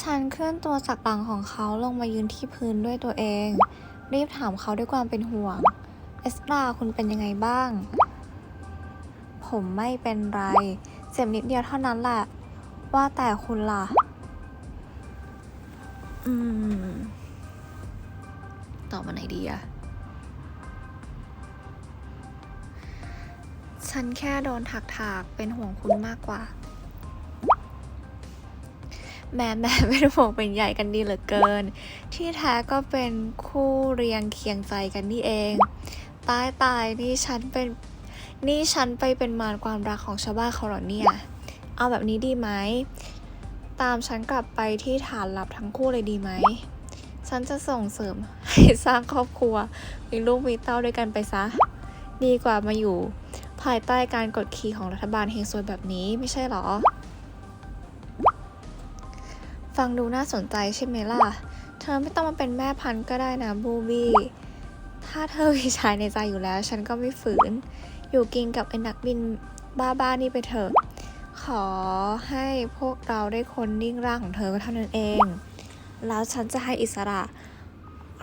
ฉันเคลื่อนตัวจากหลังของเขาลงมายืนที่พื้นด้วยตัวเอง รีบถามเขาด้วยความเป็นห่วง เอสราคุณเป็นยังไงบ้าง ผมไม่เป็นไร เจ็บนิดเดียวเท่านั้นแหละ ว่าแต่คุณล่ะ อืม ตอบมาไหนดีอะฉันแค่โดนถักถากๆเป็นห่วงคุณมากกว่า แม่แม่เป็นห่วงเป็นใหญ่กันดีเหลือเกิน ที่แท้ก็เป็นคู่เรียงเคียงใจกันนี่เอง ตายตายนี่ฉันเป็นนี่ฉันไปเป็นมารความรักของชาวบ้านเขาหรอเนี่ย เอาแบบนี้ดีไหม ตามฉันกลับไปที่ฐานลับทั้งคู่เลยดีไหม ฉันจะส่งเสริมให้สร้างครอบครัว มีลูกมีเต้าด้วยกันไปซะ ดีกว่ามาอยู่ ภายใต้การกดขี่ของรัฐบาลเฮงซวยแบบนี้ไม่ใช่หรอ ฟังดูน่าสนใจใช่ไหมล่ะ เธอไม่ต้องมาเป็นแม่พันธุ์ก็ได้นะบูบี้ ถ้าเธอมีชายในใจอยู่แล้ว ฉันก็ไม่ฝืน อยู่กินกับไอ้นักบินบ้าๆนี่ไปเถอะ ขอให้พวกเราได้คนนิ่งร่างของเธอก็เท่านั้นเอง แล้วฉันจะให้อิสระ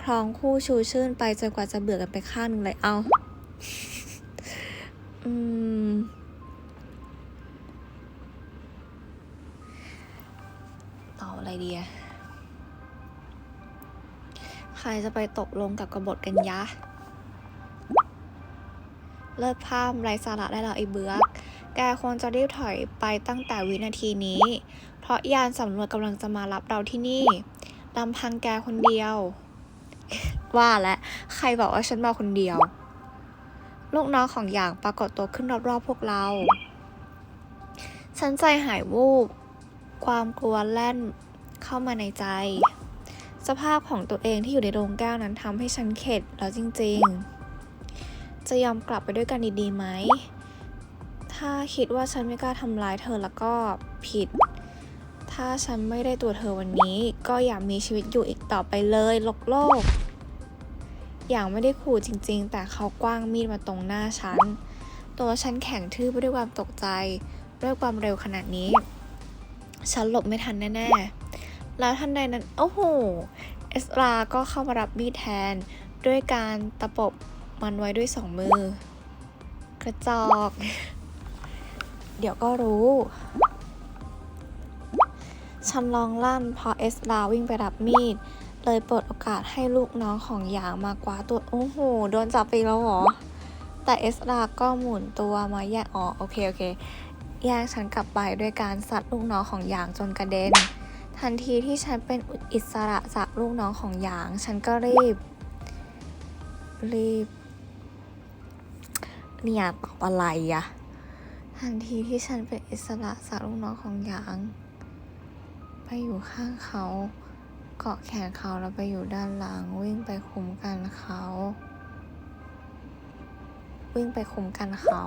ครองคู่ชูชื่นไปจนกว่าจะเบื่อกันไปข้างหนึ่งเลยเอา อืม อะไรดีอะใครจะไปตกลงกับกบฏกันยะ เลิกพามไรสาระได้แล้วไอ้เบือกแกควรจะรีบถอยไปตั้งแต่วินาทีนี้ เพราะยานสำรวจกำลังจะมารับเราที่นี่ลำพังแกคนเดียว ว่าและ ใครบอกว่าฉันมาคนเดียว ลูกน้องของอย่างปรากฏตัวขึ้นรอบๆพวกเรา ฉันใจหายวูบ ความกลัวแล่น เข้ามาในใจ สภาพของตัวเองที่อยู่ในโรงแก้วนั้นทำให้ฉันเข็ดแล้วจริงๆ จะยอมกลับไปด้วยกันดีๆไหม ถ้าคิดว่าฉันไม่กล้าทำร้ายเธอแล้วก็ผิด ถ้าฉันไม่ได้ตัวเธอวันนี้ ก็อยากมีชีวิตอยู่อีกต่อไปเลยโลกโลก อย่างไม่ได้ขู่จริงๆ แต่เขากว้างมีดมาตรงหน้าฉัน ตัวฉันแข็งทื่อไปด้วยความตกใจด้วยความเร็วขนาดนี้ ฉันหลบไม่ทันแน่ ๆ แล้วทันใดนั้น โอ้โห เอสราก็เข้ามารับมีดแทน ด้วยการตะปบมันไว้ด้วยสองมือ กระจอก เดี๋ยวก็รู้ฉันลองลั่นพอเอสราวิ่งไปรับมีด เลยเปิดโอกาสให้ลูกน้องของหยางมากวาตัว โอ้โห โดนจับไปแล้วเหรอ แต่เอสราก็หมุนตัวมาแยกอ๋อโอเค โอเค แยกฉันกลับไปด้วยการสัตว์ลูกน้องของหยางจนกระเด็น ทันทีที่ฉันเป็นอิสระจากลูกน้องของหยาง ฉันก็รีบ รีบ เนี่ยตอบอะไรอะทันทีที่ฉันเป็นอิสระจากลูกน้องของหยาง ไปอยู่ข้างเขา เกาะแขนเขาแล้วไปอยู่ด้านหลังวิ่งไปคุมกันเขา วิ่งไปคุมกันเขา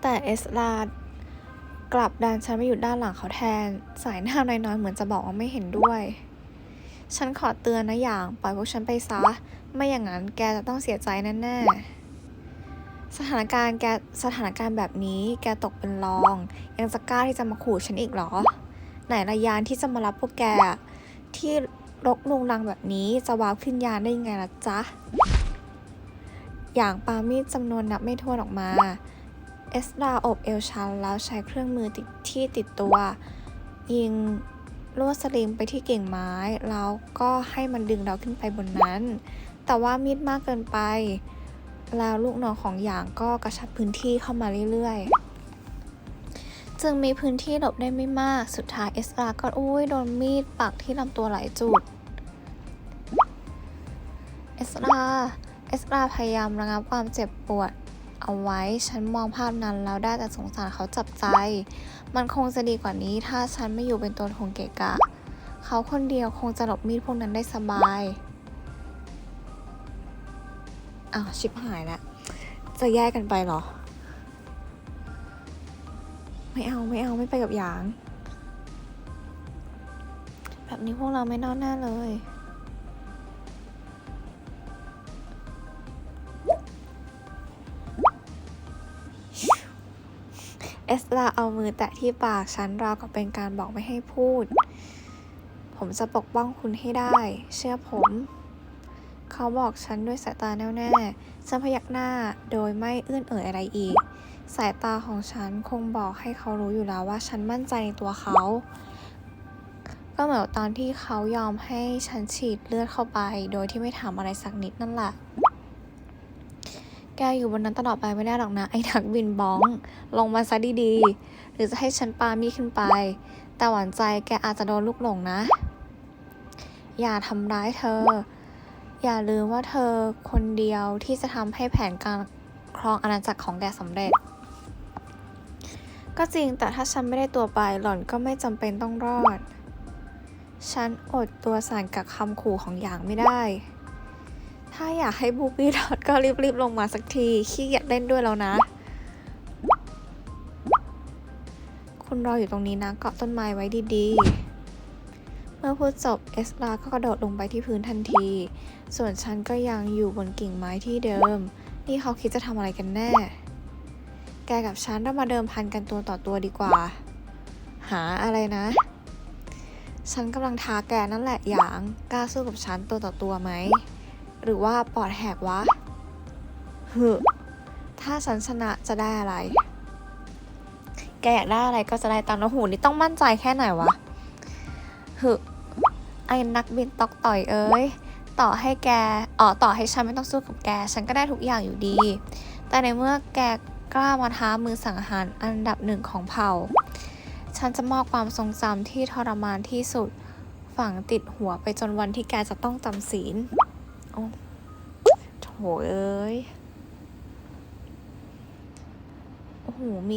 แต่เอสลา กลับดันฉันไปอยู่ด้านหลังเขาแทน สายหน้าน้อยๆเหมือนจะบอกว่าไม่เห็นด้วย ฉันขอเตือนนะอย่างปล่อยพวกฉันไปซะ ไม่อย่างนั้นแกจะต้องเสียใจแน่ๆ สถานการณ์แกสถานการณ์แบบนี้แกตกเป็นรอง ยังจะกล้าที่จะมาขู่ฉันอีกหรอ ไหนระยานที่จะมารับพวกแกที่รกนุงรังแบบนี้จะวาวขึ้นยานได้ยังไงล่ะจ๊ะ อย่างปามีดจำนวนนับไม่ถ้วนออกมา เอสราอบเอลชันแล้วใช้เครื่องมือติดที่ติดตัว ยิงลวดสลิงไปที่กิ่งไม้ แล้วก็ให้มันดึงเราขึ้นไปบนนั้น แต่ว่ามีดมากเกินไป แล้วลูกน้องของอย่างก็กระชับพื้นที่เข้ามาเรื่อยๆ จึงมีพื้นที่หลบได้ไม่มาก สุดท้ายเอสราก็อุ้ยโดนมีดปักที่ลำตัวหลายจุด เอสราเอสราพยายามระงับความเจ็บปวด เอาไว้ ฉันมองภาพนั้นแล้วได้แต่สงสารเขาจับใจ มันคงจะดีกว่านี้ถ้าฉันไม่อยู่เป็นตัวทงเกะกะ เขาคนเดียวคงจะหลบมีดพวกนั้นได้สบายอ้าวชิบหายแล้วจะแยกกันไปเหรอ ไม่เอาไม่เอาไม่ไปกับหยาง แบบนี้พวกเราไม่นอนแน่เลย เอเอสลาเอามือแตะที่ปากฉันราวกับเป็นการบอกไม่ให้พูด ผมจะปกป้องคุณให้ได้ เชื่อผม เขาบอกฉันด้วยสายตาแน่วแน่ฉันพยักหน้าโดยไม่เอื้อนเอ่ยอะไรอีก สายตาของฉันคงบอกให้เขารู้อยู่แล้วว่าฉันมั่นใจในตัวเขา ก็เหมือนตอนที่เขายอมให้ฉันฉีดเลือดเข้าไป โดยที่ไม่ถามอะไรสักนิดนั่นแหละ กอยู่บนนั้นตลอดไปไม่ได้หรอกนะ ไอ้นักบินบ้อง ลงมาซะดีๆ หรือจะให้ฉันปามีขึ้นไป แต่หวานใจแกอาจจะโดนลูกหลงนะ อย่าทำร้ายเธอ อย่าลืมว่าเธอคนเดียวที่จะทำให้แผนการครองอาณาจักรของแกสำเร็จ ก็จริงแต่ถ้าฉันไม่ได้ตัวไปหล่อนก็ไม่จำเป็นต้องรอด ฉันอดตัวสั่นกับคำขู่ของอย่างไม่ได้ ถ้าอยากให้บูบี้ดอทก็รีบๆลงมาสักที ขี้เกียจเล่นด้วยแล้วนะ คุณรออยู่ตรงนี้นะ เกาะต้นไม้ไว้ดีๆ เมื่อพูดจบเอสลาก็กระโดดลงไปที่พื้นทันที ส่วนฉันก็ยังอยู่บนกิ่งไม้ที่เดิม นี่เขาคิดจะทำอะไรกันแน่ แกกับฉันเรามาเดิมพันกันตัวต่อตัวดีกว่า หาอะไรนะ ฉันกำลังท้าแกนั่นแหละหยาง กล้าสู้กับฉันตัวต่อตัวไหม หรือว่าปอดแหกวะฮึถ้าฉันชนะจะได้อะไร แกอยากได้อะไรก็จะได้ตามนะหูนี่ต้องมั่นใจแค่ไหนวะฮึไอ้นักบินตอกต่อยเอ้ย ต่อให้แกอ๋อต่อให้ฉันไม่ต้องสู้กับแก ฉันก็ได้ทุกอย่างอยู่ดี แต่ในเมื่อแกกล้ามาท้ามือสังหารอันดับหนึ่งของเผ่า ฉันจะมอบความทรงจำที่ทรมานที่สุด ฝังติดหัวไปจนวันที่แกจะต้องจำศีล โอ้โถเอ้ย โอ้โห มี